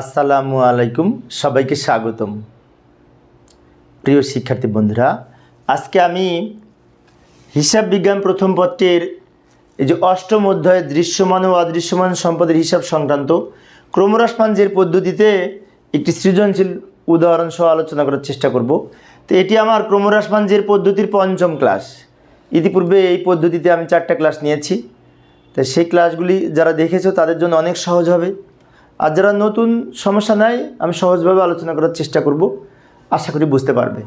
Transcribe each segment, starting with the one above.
আসসালামু আলাইকুম, সবাইকে স্বাগতম। প্রিয় শিক্ষার্থী বন্ধুরা, আজকে আমি হিসাব বিজ্ঞান প্রথম পত্রের এই যে অষ্টম অধ্যায়ে দৃশ্যমান ও অদৃশ্যমান সম্পদের হিসাব সংক্রান্ত ক্রমরাসমাঞ্জের পদ্ধতিতে একটি সৃজনশীল উদাহরণ সহ আলোচনা করার চেষ্টা করব। তো এটি আমার ক্রমরাসমাঞ্জের পদ্ধতির পঞ্চম ক্লাস। ইতিপূর্বে এই পদ্ধতিতে আমি চারটা ক্লাস নিয়েছি। তো সেই ক্লাসগুলি যারা দেখেছ তাদের জন্য অনেক সহজ হবে। আর যারা নতুন, সমস্যা নাই, আমি সহজভাবে আলোচনা করার চেষ্টা করব। আশা করি বুঝতে পারবে।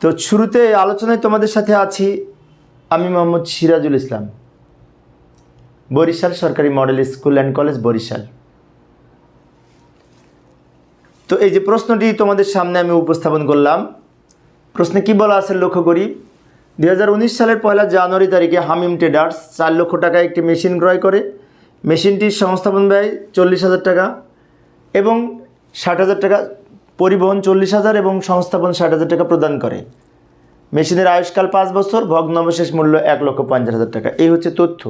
তো শুরুতে আলোচনায় তোমাদের সাথে আছি আমি মোহাম্মদ সিরাজুল ইসলাম, বরিশাল সরকারি model school and college Barishal. তো এই যে প্রশ্নটি তোমাদের সামনে আমি উপস্থাপন করলাম, প্রশ্নে কি বলা আছে লক্ষ্য করি? দু হাজার উনিশ সালের পয়লা জানুয়ারি তারিখে হামিম ট্রেডার্স চার লক্ষ টাকায় একটি মেশিন ক্রয় করে। মেশিনটির সংস্থাপন ব্যয় চল্লিশ হাজার টাকা এবং ষাট হাজার টাকা পরিবহন চল্লিশ হাজার এবং সংস্থাপন ষাট হাজার টাকা প্রদান করে। মেশিনের আয়ুষ্কাল পাঁচ বছর ভগ্নাবশেষ মূল্য এক লক্ষ পঞ্চাশ হাজার টাকা। এই হচ্ছে তথ্য।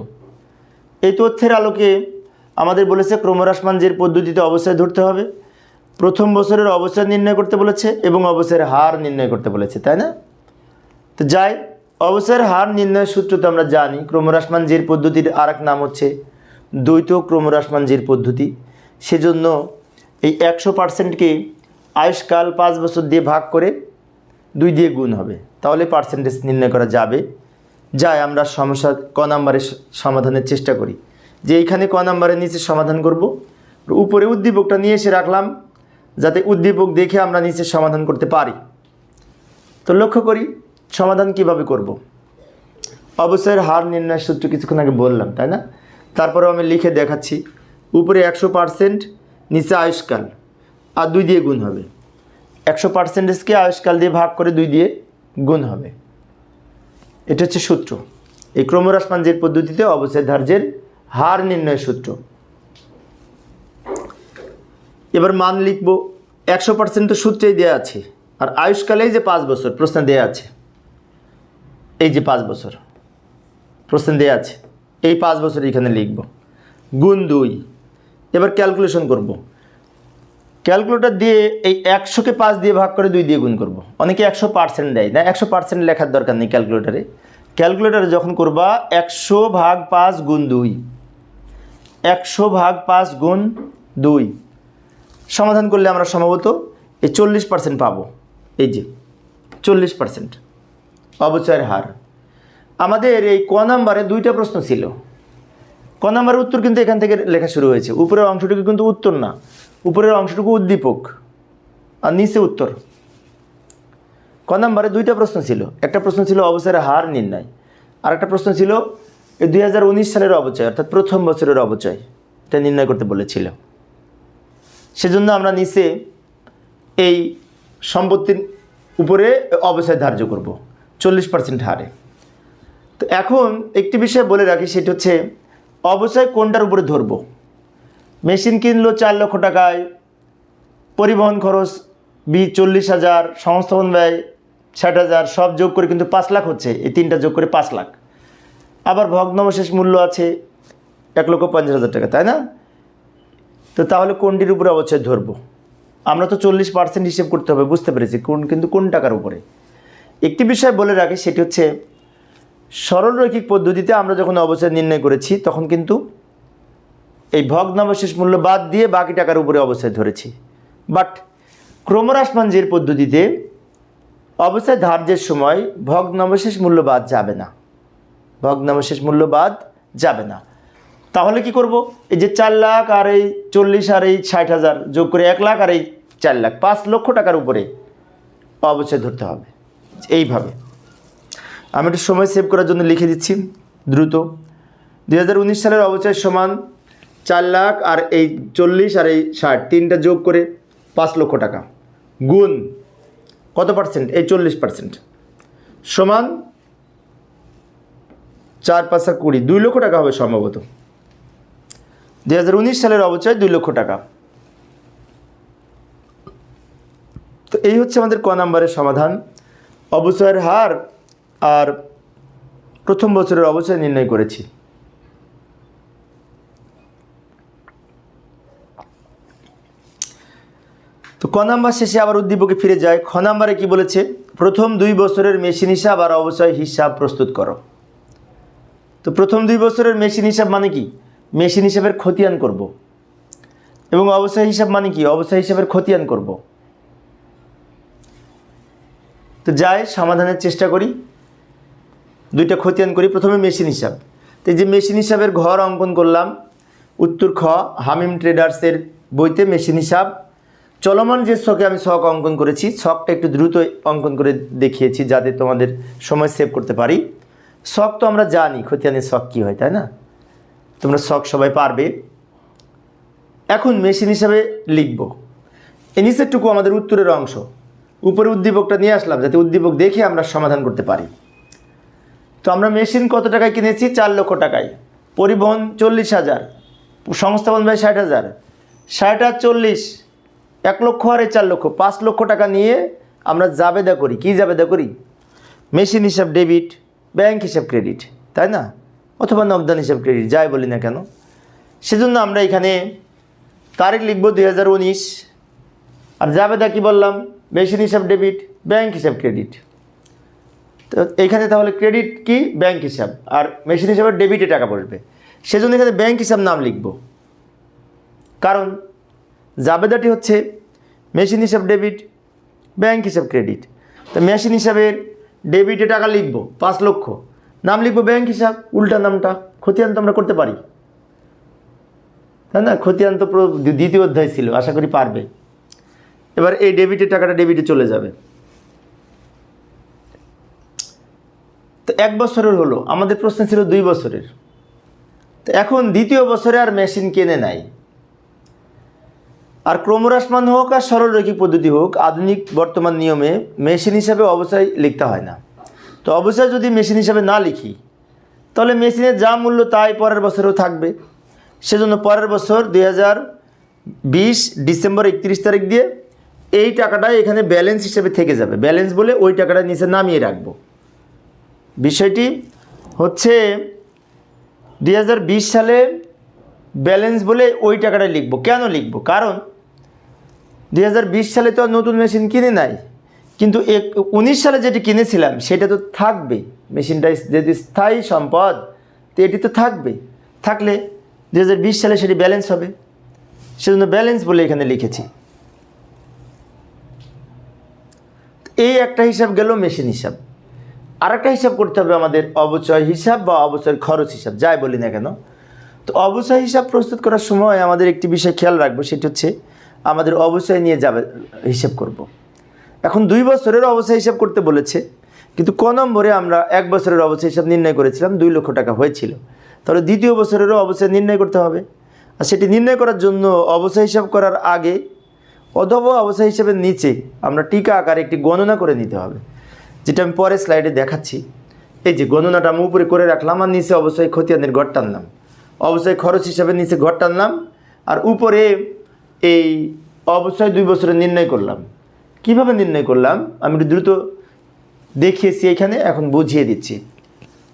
এই তথ্যের আলোকে আমাদের বলেছে ক্রমরাসমাঞ্জের পদ্ধতিতে অবস্থায় ধরতে হবে। প্রথম বছরের অবস্থায় নির্ণয় করতে বলেছে এবং অবস্থার হার নির্ণয় করতে বলেছে, তাই না? তো যাই, অবস্থার হার নির্ণয়ের সূত্র তো আমরা জানি ক্রমরাসমাঞ্জের পদ্ধতির আর নাম হচ্ছে দ্বৈত ক্রমরাসমাঞ্জের পদ্ধতি। সেজন্য এই একশো পার্সেন্টকে আয়ুষ্কাল পাঁচ বছর দিয়ে ভাগ করে দুই দিয়ে গুণ হবে। তাহলে পার্সেন্টেজ নির্ণয় করা যাবে। যাই আমরা সমস্যা ক নাম্বারের সমাধানের চেষ্টা করি। যে এইখানে ক নাম্বারের নিচে সমাধান করব। উপরে উদ্দীপকটা নিয়ে এসে রাখলাম, যাতে উদ্দীপক দেখে আমরা নিচে সমাধান করতে পারি। তো লক্ষ্য করি, সমাধান কীভাবে করব। অবশ্যই হার নির্ণয় সূত্র কিছুক্ষণ আগে বললাম, তাই না? তারপরেও আমি লিখে দেখাচ্ছি। উপরে একশো পার্সেন্ট, নিচে আয়ুষ্কাল। আর দুই দিয়ে গুণ হবে। একশো পার্সেন্টেজকে আয়ুষ্কাল দিয়ে ভাগ করে দুই দিয়ে গুণ হবে। এটা হচ্ছে সূত্র। এই ক্রমরাসমাঞ্জের পদ্ধতিতে অবশ্যই ধার্যের হার নির্ণয়ের সূত্র। এবার মান লিখব। একশো পার্সেন্ট তো সূত্রেই দেওয়া আছে। আর আয়ুষ্কালেই যে পাঁচ বছর, প্রশ্নে দেওয়া আছে। এই যে পাঁচ বছর, প্রশ্নে দেওয়া আছে। এই পাঁচ বছর এখানে লিখব। গুণ দুই। এবার ক্যালকুলেশন করব। ক্যালকুলেটর দিয়ে এই একশোকে পাঁচ দিয়ে ভাগ করে দুই দিয়ে গুণ করব। অনেকে একশো পার্সেন্ট দেয় না, একশো পার্সেন্ট লেখার দরকার নেই ক্যালকুলেটারে ক্যালকুলেটারে যখন করবা, একশো ভাগ পাঁচ গুণ দুই। একশো ভাগ পাঁচ গুণ দুই। সমাধান করলে আমরা সম্ভবত এই চল্লিশ পার্সেন্ট পাবো। এই যে, চল্লিশ পার্সেন্ট অবচয়ের হার। আমাদের এই ক নাম্বারে দুইটা প্রশ্ন ছিল। ক নাম্বারের উত্তর কিন্তু এখান থেকে লেখা শুরু হয়েছে। উপরের অংশটুকু কিন্তু উত্তর না। উপরের অংশটুকু উদ্দীপক আর নিচে উত্তর। ক নাম্বারে দুইটা প্রশ্ন ছিল। একটা প্রশ্ন ছিল অবসরের হার নির্ণয়। আর একটা প্রশ্ন ছিল দুই সালের অবচয় অর্থাৎ প্রথম বছরের অবচয় এটা নির্ণয় করতে বলেছিল। সেজন্য আমরা নিচে এই সম্পত্তির উপরে অবচয় ধার্য করব। চল্লিশ পার্সেন্ট হারে। তো এখন একটি বিষয় বলে রাখি, সেটা হচ্ছে অবচয় কোনটার উপরে ধরবো? মেশিন কিনলো চার লক্ষ টাকায়, পরিবহন খরচ বি চল্লিশ হাজার, সংস্থাপন ব্যয় ষাট হাজার, সব যোগ করে কিন্তু পাঁচ লাখ হচ্ছে, এই তিনটা যোগ করে পাঁচ লাখ। আবার ভগ্নাবশেষ মূল্য আছে এক লক্ষ পঞ্চাশ হাজার টাকা, তাই না? তো তাহলে কোনটির উপরে অবশ্যই ধরবো? আমরা তো চল্লিশ পার্সেন্ট হিসেব করতে হবে, বুঝতে পেরেছি কোন, কিন্তু কোন টাকার উপরে? একটি বিষয় বলে রাখি, সেটি হচ্ছে সরল রৈখিক পদ্ধতিতে আমরা যখন অবচয় নির্ণয় করেছি, তখন কিন্তু এই ভগ্নাবশেষ মূল্য বাদ দিয়ে বাকি টাকার উপরে অবশ্যই ধরেছি। বাট ক্রমরাসমাঞ্জের পদ্ধতিতে অবশ্যই ধার্যের সময় ভগ্নাবশেষ মূল্য বাদ যাবে না। ভগ্নাবশেষ মূল্য বাদ যাবে না। তাহলে কি করব? এই যে চার লাখ আর এই চল্লিশ আর এই ষাট হাজার যোগ করে এক লাখ আর এই চার লাখ, পাঁচ লক্ষ টাকার উপরে অবশ্যই ধরতে হবে। এইভাবে। আমি একটু সময় সেভ করার জন্য লিখে দিচ্ছি, দ্রুত। দু হাজার উনিশ সালের অবচয় সমান চার লাখ আর এই চল্লিশ আর এই ষাট, তিনটা যোগ করে পাঁচ লক্ষ টাকা। গুণ কত পার্সেন্ট এই চল্লিশ পার্সেন্ট সমান চার পাঁচা কুড়ি, দুই লক্ষ টাকা হবে সম্ভবত। দু হাজার উনিশ সালের অবচয় দুই লক্ষ টাকা। তো এই হচ্ছে আমাদের ক নাম্বারের সমাধান। অবচয়ের হার আর প্রথম বছরের অবচয় নির্ণয় করেছি। তো ক নাম্বার শেষে আবার উদ্দীপকে ফিরে যায় খ নাম্বারে কি বলেছে? প্রথম দুই বছরের মেশিন হিসাব আর অবশ্যই হিসাব প্রস্তুত করো। তো প্রথম দুই বছরের মেশিন হিসাব মানে কি? মেশিন হিসাবের খতিয়ান করব। এবং অবশ্যই হিসাব মানে কি? অবশ্যই হিসাবের খতিয়ান করব। তো যাই, সমাধানের চেষ্টা করি। দুইটা খতিয়ান করি, প্রথমে মেশিন হিসাব। তো যে মেশিন হিসাবের ঘর অঙ্কন করলাম, উত্তর খ, হামিম ট্রেডার্সের বইতে মেশিন হিসাব। চলমান যে শখে আমি শখ অঙ্কন করেছি শখটা একটু দ্রুত অঙ্কন করে দেখিয়েছি, যাতে তোমাদের সময় সেভ করতে পারি। শখ তো আমরা জানি, খতিয়ানের শখ কী হয়, তাই না? তোমরা শখ সবাই পারবে। এখন মেশিন হিসাবে লিখব। এই নিচেরটুকু আমাদের উত্তরের অংশ। উপরে উদ্দীপকটা নিয়ে আসলাম, যাতে উদ্দীপক দেখে আমরা সমাধান করতে পারি। তো আমরা মেশিন কত টাকায় কিনেছি? চার লক্ষ টাকায়। পরিবহন চল্লিশ হাজার সংস্থাপন ব্যয় ষাট হাজার। ষাট আর চল্লিশ, এক লক্ষ আর চার লক্ষ। পাঁচ লক্ষ টাকা নিয়ে আমরা জাবেদা করি। কী জাবেদা করি? মেশিন হিসাব ডেবিট, ব্যাংক হিসাব ক্রেডিট, তাই না? অথবা নবদান হিসাব ক্রেডিট, যাই বলি না কেন। সেজন্য আমরা এখানে তারিখ লিখব দুই হাজার উনিশ। আর জাবেদা কি বললাম? মেশিন হিসাব ডেবিট, ব্যাংক হিসাব ক্রেডিট। তো এইখানে তাহলে ক্রেডিট কি? ব্যাংক হিসাব। আর মেশিন হিসাবে ডেবিটে টাকা পড়বে সেজন্য এখানে ব্যাংক হিসাব নাম লিখব। কারণ জাবেদাটি হচ্ছে মেশিন হিসাব ডেবিট ব্যাংক হিসাব ক্রেডিট তো মেশিন হিসাবের ডেবিটে টাকা লিখব, পাঁচ লক্ষ। নাম লিখব ব্যাংক হিসাব, উল্টা নামটা। খতিয়ান তো আমরা করতে পারি। তাই না? খতিয়ান তো দ্বিতীয় অধ্যায় ছিল, আশা করি পারবে। এবার এই ডেবিটের টাকাটা ডেবিটে চলে যাবে। তো এক বছরের হলো, আমাদের প্রশ্ন ছিল দুই বছরের। তো এখন দ্বিতীয় বছরে আর মেশিন কেনে নাই। আর ক্রমহ্রাসমান হোক আর সরলরৈখিক পদ্ধতি হোক, আধুনিক বর্তমান নিয়মে মেশিন হিসাবে অবশ্যই লিখতে হয় না। তো অবশ্যই যদি মেশিন হিসাবে না লিখি, তাহলে মেশিনের যা মূল্য তাই পরের বছরেও থাকবে। সেজন্য পরের বছর দুই বিশ ডিসেম্বর একত্রিশ তারিখ দিয়ে এই টাকাটাই এখানে ব্যালেন্স হিসেবে থেকে যাবে। ব্যালেন্স বলে ওই টাকাটা নিচে নামিয়ে রাখব। বিষয়টি হচ্ছে দুই হাজার বিশ সালে ব্যালেন্স বলে ওই টাকাটা লিখব। কেন লিখব? কারণ দু হাজার বিশ সালে তো নতুন মেশিন কিনে নাই। কিন্তু এক উনিশ সালে যেটি কিনেছিলাম, সেটা তো থাকবে। মেশিনটা যেহেতু স্থায়ী সম্পদ, তো এটি তো থাকবে। থাকলে দুই হাজার বিশ সালে সেটি ব্যালেন্স হবে। সেজন্য ব্যালেন্স বলে এখানে লিখেছি। এই একটা হিসাব গেল মেশিন হিসাব। আর একটা হিসাব করতে হবে আমাদের অবচয় হিসাব বা অবচয়ের খরচ হিসাব, যাই বলি না কেন। তো অবচয় হিসাব প্রস্তুত করার সময় আমাদের একটি বিষয় খেয়াল রাখব, সেটি হচ্ছে আমাদের অবচয় নিয়ে যাবে, হিসাব করব। এখন দুই বছরের অবচয় হিসাব করতে বলেছে, কিন্তু ক নম্বরে আমরা এক বছরের অবচয় হিসাব নির্ণয় করেছিলাম, দুই লক্ষ টাকা হয়েছিল। তাহলে দ্বিতীয় বছরেরও অবচয় নির্ণয় করতে হবে। আর সেটি নির্ণয় করার জন্য অবচয় হিসাব করার আগে অথবা অবচয় হিসাবের নিচে আমরা টিকা আকারে একটি গণনা করে নিতে হবে। যেটা আমি পরের স্লাইডে দেখাচ্ছি। এই যে গণনাটা আমি উপরে করে রাখলাম আর নিচে অবশ্যই খতিয়ানের ঘর টানলাম। অবশ্যই খরচ হিসাবে নিচে ঘর টানলাম আর উপরে এই অবশ্যই দুই বছরে নির্ণয় করলাম। কীভাবে নির্ণয় করলাম? আমি একটু দ্রুত দেখিয়েছি এখানে, এখন বুঝিয়ে দিচ্ছি।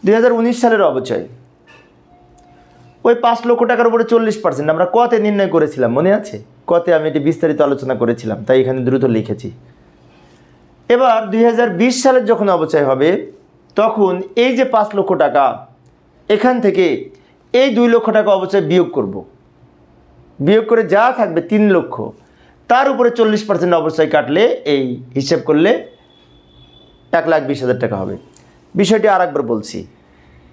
দু হাজার উনিশ সালের অবচয়। ওই পাঁচ লক্ষ টাকার উপরে চল্লিশ পার্সেন্ট আমরা কতে নির্ণয় করেছিলাম, মনে আছে? কতে আমি এটি বিস্তারিত আলোচনা করেছিলাম, তাই এখানে দ্রুত লিখেছি। এবার দুই হাজার বিশ সালের যখন অবচয় হবে, তখন এই যে পাঁচ লক্ষ টাকা, এখান থেকে এই দুই লক্ষ টাকা অবচয় বিয়োগ করব। বিয়োগ করে যা থাকবে তিন লক্ষ, তার উপরে চল্লিশ পার্সেন্ট অবচয় কাটলে এই হিসেব করলে এক লাখ বিশ হাজার টাকা হবে বিষয়টি আর একবার বলছি,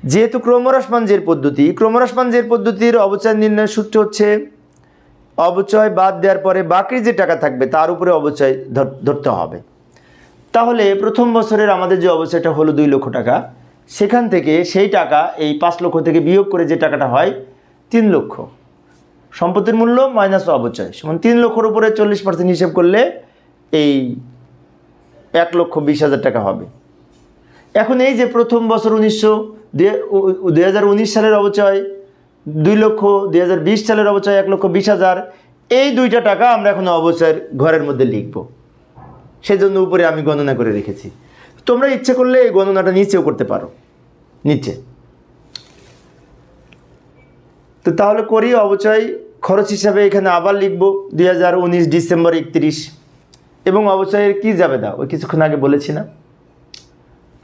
যেহেতু ক্রমহ্রাসমান জের পদ্ধতি ক্রমহ্রাসমান জের পদ্ধতির অবচয় নির্ণয়ের সূত্র হচ্ছে অবচয় বাদ দেওয়ার পরে বাকি যে টাকা থাকবে তার উপরে অবচয় ধর- ধরতে হবে তাহলে প্রথম বছরের আমাদের যে অবস্থাটা হলো দুই লক্ষ টাকা, সেখান থেকে সেই টাকা, এই পাঁচ লক্ষ থেকে বিয়োগ করে যে টাকাটা হয়, তিন লক্ষ। সম্পত্তির মূল্য মাইনাস অবচয় সমান তিন লক্ষর উপরে চল্লিশ পার্সেন্ট হিসেব করলে এই এক লক্ষ বিশ হাজার টাকা হবে। এখন এই যে প্রথম বছর উনিশশো, দুই সালের অবচয় দুই লক্ষ, দুই হাজার বিশ সালের অবচয় এক লক্ষ বিশ হাজার, এই দুইটা টাকা আমরা এখন অবচয়ের ঘরের মধ্যে লিখব। সেজন্য উপরে আমি গণনা করে রেখেছি। তোমরা ইচ্ছে করলে এই গণনাটা নিচেও করতে পারো। নিচে। তো তাহলে করি অবচয়। খরচ হিসাবে এখানে আবার লিখব দুই হাজার উনিশ ডিসেম্বর একত্রিশ। এবং অবচয়ের কি যাবে দা ওই কিছুক্ষণ আগে বলেছি না।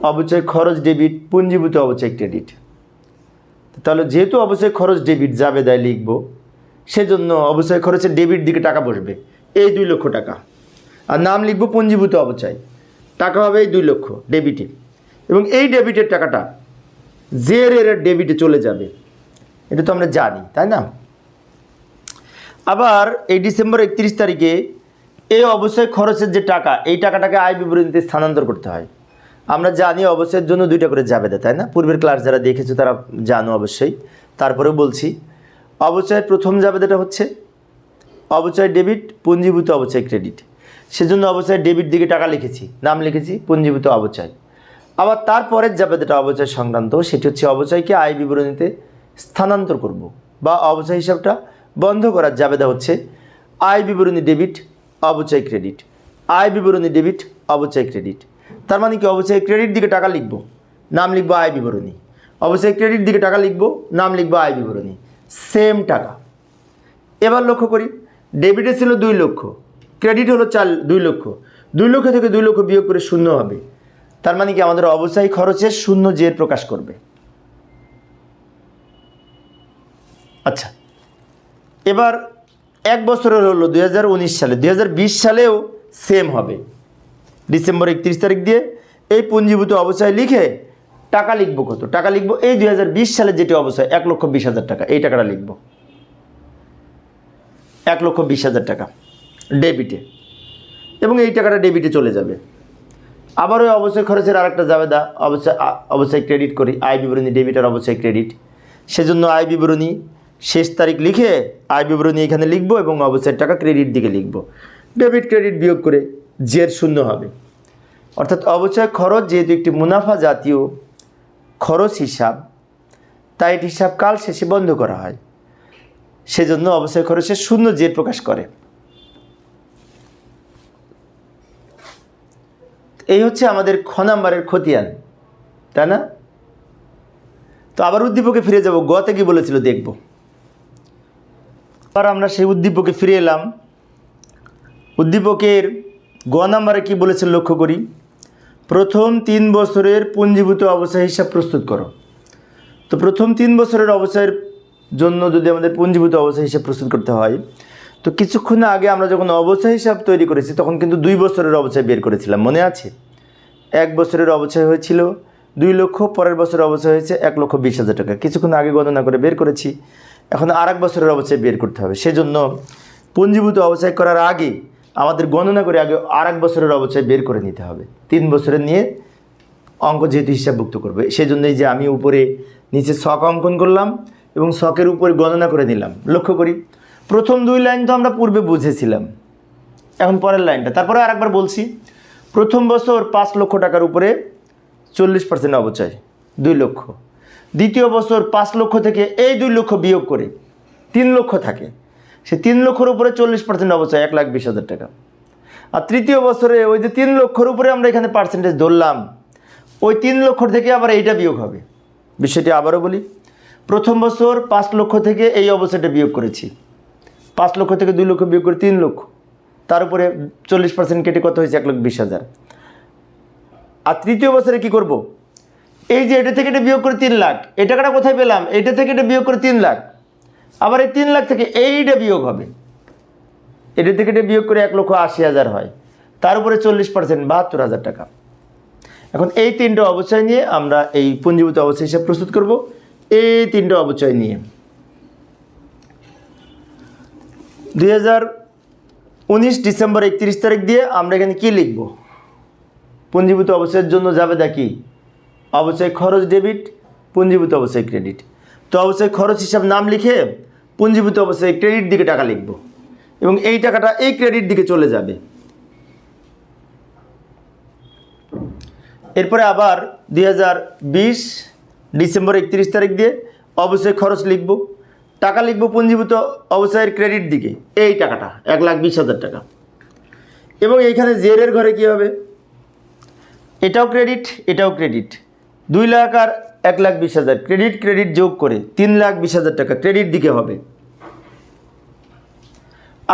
অবচয়, খরচ, ডেবিট, পুঞ্জীভূত অবচয়, ক্রেডিট। তাহলে যেহেতু অবচয়, খরচ, ডেবিট যাবে দায় লিখব, সেজন্য অবচয়, খরচের ডেবিট দিকে টাকা বসবে। এই দুই লক্ষ টাকা। আর নাম লিখব পুঞ্জীভূত অবচয় টাকা হবে এই দুই লক্ষ ডেবিটে। এবং এই ডেবিটের টাকাটা জের এর ডেবিটে চলে যাবে। এটা তো আমরা জানি, তাই না? আবার এই ডিসেম্বর একত্রিশ তারিখে এই অবশ্যই খরচের যে টাকা, এই টাকাটাকে আয় বিবরণীতে স্থানান্তর করতে হয়। আমরা জানি অবশ্যের জন্য দুইটা করে যাবে তাই না? পূর্বের ক্লাস যারা দেখেছ তারা জানো অবশ্যই। তারপরেও বলছি অবচয়ের প্রথম জাবেদাটা হচ্ছে অবচয় ডেবিট, পুঞ্জীভূত অবচয় ক্রেডিট। সেজন্য অবচয় ডেবিট দিকে টাকা লিখেছি, নাম লিখেছি, পুঞ্জীভূত অবচয়। আবার তারপরের জাবেদাটা অবচয় সংক্রান্ত, সেটি হচ্ছে অবচয়কে আয় বিবরণীতে স্থানান্তর করব বা অবচয় হিসাবটা বন্ধ করার জাবেদা হচ্ছে আয় বিবরণী ডেবিট, অবচয় ক্রেডিট। আয় বিবরণী ডেবিট, অবচয় ক্রেডিট। তার মানে কি অবচয় ক্রেডিট দিকে টাকা লিখব, নাম লিখব আয় বিবরণী। অবচয় ক্রেডিট দিকে টাকা লিখব, নাম লিখব আয় বিবরণী। সেম টাকা। এবার লক্ষ্য করি, ডেবিটে ছিল দুই লক্ষ ক্রেডিট হলো চার, দুই লক্ষ। দুই লক্ষ থেকে দুই লক্ষ বিয়োগ করে শূন্য হবে। তার মানে কি আমাদের অবস্থায় খরচের শূন্য জের প্রকাশ করবে। আচ্ছা। এবার এক বছরের হলো দুই হাজার উনিশ সালে। দুই হাজার বিশ সালেও সেম হবে। ডিসেম্বর একত্রিশ তারিখ দিয়ে এই পুঞ্জীভূত অবস্থায় লিখে টাকা লিখব কত? টাকা লিখব এই দুই হাজার বিশ সালে যেটি অবস্থায় এক লক্ষ বিশ হাজার টাকা। এই টাকাটা লিখব। এক লক্ষ বিশ হাজার টাকা। ডেবিটে। এবং এই টাকাটা ডেবিটে চলে যাবে। আবার ওই অবশ্যই খরচের আরেকটা যাবে দা অবশ্যই অবশ্যই ক্রেডিট করি। আয় বিবরণী ডেবিট আর অবশ্যই ক্রেডিট সেজন্য আয় বিবরণী শেষ তারিখ লিখে আয় বিবরণী এখানে লিখব এবং অবশ্যই টাকা ক্রেডিট দিকে লিখব। ডেবিট ক্রেডিট বিয়োগ করে জের শূন্য হবে। অর্থাৎ অবচয় খরচ যেহেতু একটি মুনাফা জাতীয় খরচ হিসাব, তাই এটি হিসাব কাল শেষে বন্ধ করা হয়। সেজন্য অবশ্যই খরচের শূন্য জের প্রকাশ করে। এই হচ্ছে আমাদের খ নাম্বারের খতিয়ান, তাই না? তো আবার উদ্দীপকে ফিরে যাব, গতে কি বলেছিল দেখব। আবার আমরা সেই উদ্দীপকে ফিরে এলাম। উদ্দীপকের গ নাম্বারে কি বলেছে লক্ষ্য করি? প্রথম তিন বছরের পুঞ্জীভূত অবস্থা হিসাব প্রস্তুত করো। তো প্রথম তিন বছরের অবস্থার জন্য যদি আমাদের পুঞ্জীভূত অবস্থা হিসাব প্রস্তুত করতে হয় তো কিছুক্ষণ আগে আমরা যখন অবস্থা হিসাব তৈরি করেছি, তখন কিন্তু দুই বছরের অবচয় বের করেছিলাম, মনে আছে? এক বছরের অবচয় হয়েছিল, দুই লক্ষ, পরের বছরের অবচয় হয়েছে এক লক্ষ বিশ হাজার টাকা। কিছুক্ষণ আগে গণনা করে বের করেছি, এখন আর এক বছরের অবচয় বের করতে হবে। সেজন্য পুঞ্জীভূত অবচয় করার আগে আমাদের গণনা করে আগে আর এক বছরের অবচয় বের করে নিতে হবে। তিন বছরের নিয়ে অঙ্ক যেহেতু হিসাবভুক্ত করবে সেই জন্যই যে আমি উপরে নিচে শখ অঙ্কন করলাম এবং শখের উপরে গণনা করে নিলাম। লক্ষ্য করি প্রথম দুই লাইন তো আমরা পূর্বে বুঝেছিলাম। এখন পরের লাইনটা। তারপরে আরেকবার বলছি, প্রথম বছর পাঁচ লক্ষ টাকার উপরে চল্লিশ পার্সেন্ট অবচয়, দুই লক্ষ। দ্বিতীয় বছর পাঁচ লক্ষ থেকে এই দুই লক্ষ বিয়োগ করে তিন লক্ষ থাকে। সে তিন লক্ষর উপরে চল্লিশ পার্সেন্ট অবচয়, এক লাখ বিশ হাজার টাকা। আর তৃতীয় বছরে ওই যে তিন লক্ষর উপরে আমরা এখানে পার্সেন্টেজ ধরলাম, ওই তিন লক্ষ থেকে আবার এইটা বিয়োগ হবে। বিষয়টি আবারও বলি, প্রথম বছর পাঁচ লক্ষ থেকে এই অবস্থাটা বিয়োগ করেছি। পাঁচ লক্ষ থেকে দুই লক্ষ বিয়োগ করে তিন লক্ষ। তার উপরে চল্লিশ পার্সেন্ট কেটে কত হয়েছে? এক লক্ষ বিশ হাজার। আর তৃতীয় বছরে কি করব? এই যে এটা থেকে এটা বিয়োগ করে তিন লাখ, এই টাকাটা কোথায় পেলাম? এটা থেকে এটা বিয়োগ করে তিন লাখ। আবার এই তিন লাখ থেকে এইটা বিয়োগ হবে। এটা থেকে এটা বিয়োগ করে এক লক্ষ আশি হাজার হয়। তার উপরে চল্লিশ পার্সেন্ট বাহাত্তর হাজার টাকা। এখন এই তিনটা অবচয় নিয়ে আমরা এই পুঞ্জীভূত অবচয় হিসাব প্রস্তুত করব। এই তিনটা অবচয় নিয়ে। উনিশ ডিসেম্বর একত্রিশ তারিখ দিয়ে আমরা এখানে কি লিখব? পুঞ্জীভূত অবচয়ের জন্য যাবে দেখি অবচয় খরচ ডেবিট, পুঞ্জীভূত অবচয় ক্রেডিট। তো অবচয় খরচ হিসাব নাম লিখে পুঞ্জীভূত অবচয় ক্রেডিট দিকে টাকা লিখব। এবং এই টাকাটা এই ক্রেডিট দিকে চলে যাবে। এরপরে আবার দুই হাজার বিশ ডিসেম্বর একত্রিশ তারিখ দিয়ে অবশ্যই খরচ লিখব। টাকা লিখব পুঞ্জীভূত অবস্থায়ের ক্রেডিট দিকে। এই টাকাটা, এক লাখ বিশ হাজার টাকা। এবং এইখানে জেরের ঘরে কি হবে? এটাও ক্রেডিট এটাও ক্রেডিট দুই লাখ আর এক লাখ বিশ হাজার। ক্রেডিট ক্রেডিট যোগ করে তিন লাখ বিশ হাজার টাকা ক্রেডিট দিকে হবে।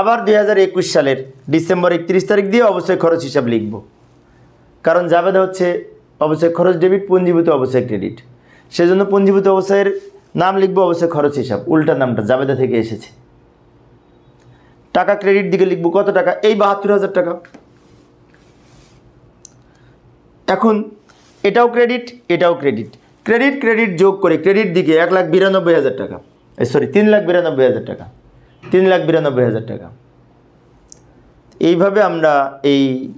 আবার দুই হাজার একুশ সালের ডিসেম্বর একত্রিশ তারিখ দিয়ে অবশ্যই খরচ হিসাব লিখব। কারণ জাবেদা হচ্ছে অবশ্যই খরচ ডেবিট পুঞ্জীভূত অবশ্যই ক্রেডিট সেজন্য পুঞ্জীভূত অবস্থায়ের নাম লিখব অবশ্যই খরচ হিসাব, উল্টা নামটা, জাবেদা থেকে এসেছে। টাকা ক্রেডিট দিকে লিখব কত টাকা? এই বাহাত্তর হাজার টাকা। এখন, এটাও ক্রেডিট এটাও ক্রেডিট ক্রেডিট ক্রেডিট যোগ করে ক্রেডিট দিকে এক লাখ বিরানব্বই হাজার টাকা। সরি তিন লাখ বিরানব্বই হাজার টাকা। তিন লাখ বিরানব্বই হাজার টাকা। এইভাবে আমরা এই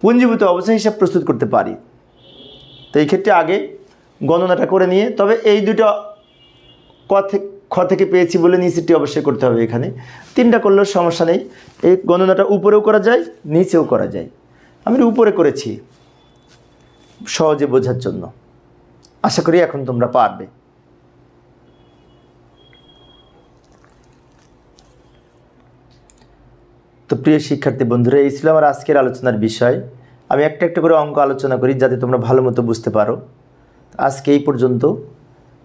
পুঞ্জীভূত অবস্থা হিসাব প্রস্তুত করতে পারি। তো এই ক্ষেত্রে আগে গণনাটা করে নিয়ে, তবে এই দুটো ক থেকে থেকে পেয়েছি বলে নিচেরটি অবশ্যই করতে হবে এখানে। তিনটা করলেও সমস্যা নেই। এই গণনাটা উপরেও করা যায়, নিচেও করা যায়। আমি উপরে করেছি, সহজে বোঝার জন্য। আশা করি এখন তোমরা পারবে। তো প্রিয় শিক্ষার্থী বন্ধুরা, এই ছিল আমার আজকের আলোচনার বিষয়। আমি একটা একটা করে অঙ্ক আলোচনা করি যাতে তোমরা ভালো মতো বুঝতে পারো। আজকে এই পর্যন্ত।